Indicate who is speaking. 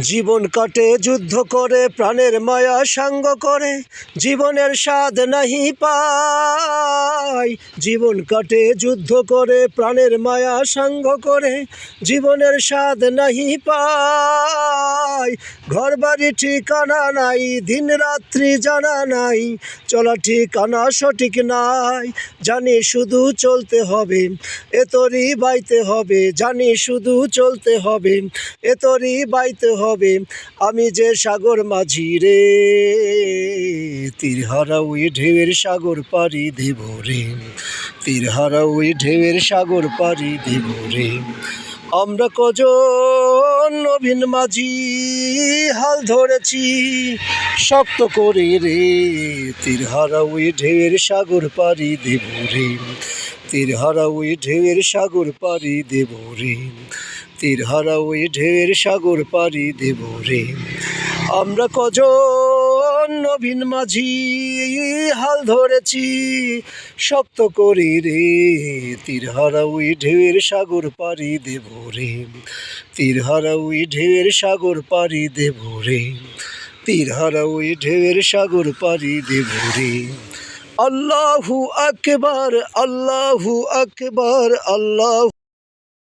Speaker 1: জীবন কাটে, যুদ্ধ করে, প্রাণের মায়া সাঙ্গ করে, জীবনের স্বাদ নাহি পাই জীবন কাটে, যুদ্ধ করে, প্রাণের মায়া সাঙ্গ করে, জীবনের স্বাদ নাহি পাই ঘর বাড়ি ঠিকানা নাই দিন রাত্রি জানা নাই, চলা ঠিকানা সঠিক নাই, জানি শুধু চলতে হবে, এ তোরই বাইতে হবে, জানি শুধু চলতে হবে, এ তোরই বাইতে হবে, আমি যে সাগর মাঝি রে তীর হারা ওই ঢেউয়ের সাগর পাড়ি দেব রে তীর হারা ওই ঢেউয়ের সাগর পাড়ি দেব রে। আমরা কজন নবীন মাঝি হাল ধরেছি, শক্ত করে রে। তীর হারা ওই ঢেউয়ের সাগর পারি দেব রে। তীর হারা ওই ঢেউয়ের সাগর পারি দেব রে। তীর হারা ওই ঢেউয়ের সাগর পারি দেব রে। আমরা কজন নবীন মাঝি হাল ধরেছি, শক্ত করে রে তীর হারা ওই ঢেউয়ের সাগর পাড়ি দেব রে তীর হারা ওই ঢেউয়ের সাগর পাড়ি দেব রে তীর হারা ওই ঢেউয়ের সাগর পাড়ি দেব রে। আল্লাহু আকবার আল্লাহু আকবার, আল্লাহ